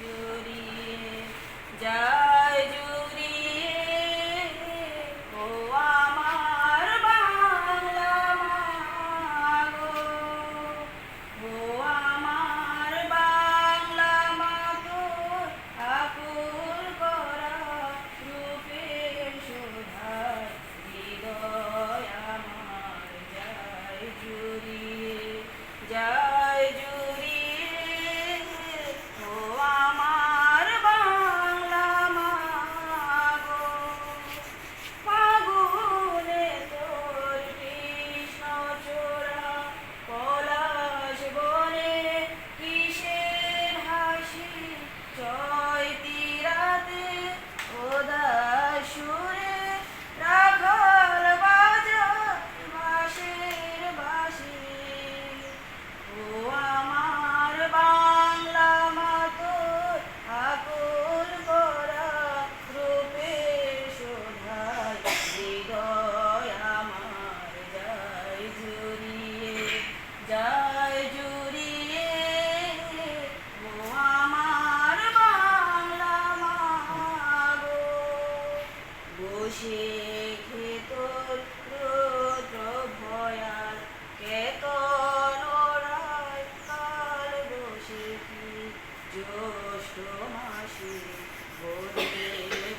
জড়িয়ে যা বসে খেত রোদ্র ভয়াল কেত কাল বসে কি জ্যৈষ্ঠ মাসে বলে